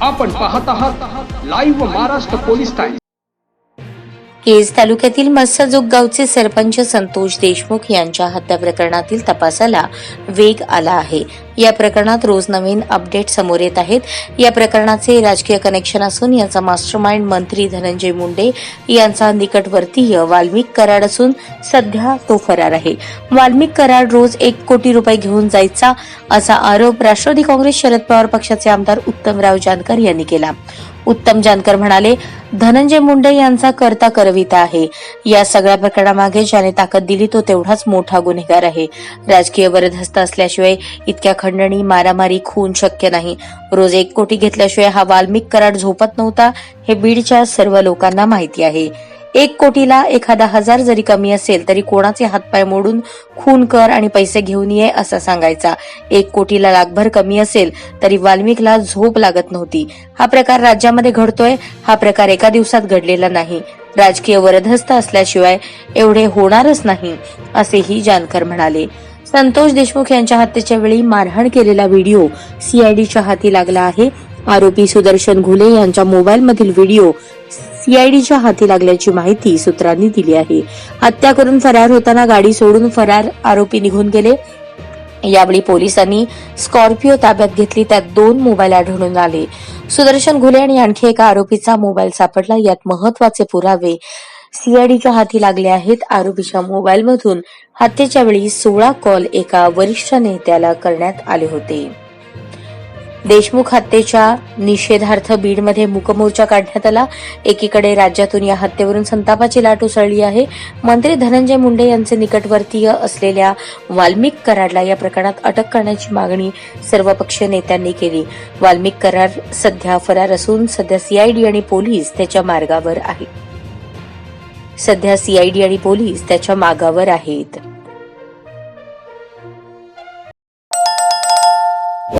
आपण पाहत आहात live Maharashtra police times Kej तालुक्यातील मस्साजोग गावचे सरपंच संतोष देशमुख यांच्या हत्या प्रकरणातील तपासाला वेग आला आहे. या प्रकरणात रोज नवीन अपडेट समोर येत आहेत. या प्रकरणाचे राजकीय कनेक्शन असून यांचा मास्टरमाइंड मंत्री धनंजय मुंडे यांचा निकटवर्तीय वाल्मिक कराड असून सध्या तो फरार आहे. वाल्मिक कराड रोज एक कोटी रुपये घेऊन जायचा असा आरोप राष्ट्रवादी काँग्रेस शरद पवार पक्षाचे आमदार उत्तमराव जानकर यांनी केला. उत्तम जानकर म्हणाले धनंजय मुंडे यांचा करता करविता आहे. या सगळ्या प्रकरणामागे ज्याने ताकद दिली तो तेवढाच मोठा गुन्हेगार आहे. राजकीय वरदहस्त असल्याशिवाय इतक्या खंडणी मारामारी खून शक्य नाही. रोज एक कोटी घेतल्याशिवाय हा वाल्मिक कराड झोपत नव्हता हे बीडच्या सर्व लोकांना माहिती आहे. एक कोटीला एखादा हजार जरी कमी असेल तरी कोणाचे हातपाय मोडून खून कर आणि पैसे घेऊन ये असं सांगायचा. एक कोटीला लाखभर कमी असेल तरी वाल्मिकला झोप लागत नव्हती. हा प्रकार राज्यामध्ये घडतोय हा प्रकार एका दिवसात घडलेला नाही. राजकीय वरदहस्त असल्याशिवाय एवढे होणारच नाही असेही जानकर म्हणाले. संतोष देशमुख यांच्या हत्येच्या वेळी मारहाण केलेला व्हिडिओ सीआयडीच्या हाती लागला आहे. आरोपी सुदर्शन घुले यांच्या मोबाईलमधील व्हिडिओ सीआयडीच्या हाती लागल्याची माहिती सूत्रांनी दिली आहे. हत्या करून फरार होताना गाडी सोडून फरार आरोपी निघून गेले. यावेळी पोलिसांनी स्कॉर्पिओ ताब्यात घेतली त्यात दोन मोबाईल आढळून आले. सुदर्शन घुले आणि आणखी एका आरोपीचा मोबाईल सापडला यात महत्त्वाचे पुरावे सीआयडीच्या हाती लागले आहेत आरोपीच्या मोबाईलमधून. हत्येच्या वेळी सोळा कॉल एका वरिष्ठ नेत्याला करण्यात आले होते. देशमुख हत्येच्या निषेधार्थ बीडमध्ये मूकमोर्चा काढण्यात आला. एकीकडे राज्यातून या हत्येवरून संतापाची लाट उसळली आहे. मंत्री धनंजय मुंडे यांचे निकटवर्तीय असलेल्या वाल्मिक कराडला या प्रकरणात अटक करण्याची मागणी सर्वपक्षीय नेत्यांनी केली. वाल्मिक करार सध्या फरार असून सध्या सीआयडी आणि पोलीस त्याच्या मार्गावर आहेत. सध्या सीआयडी आणि पोलीस त्याच्या मागावर आहेत.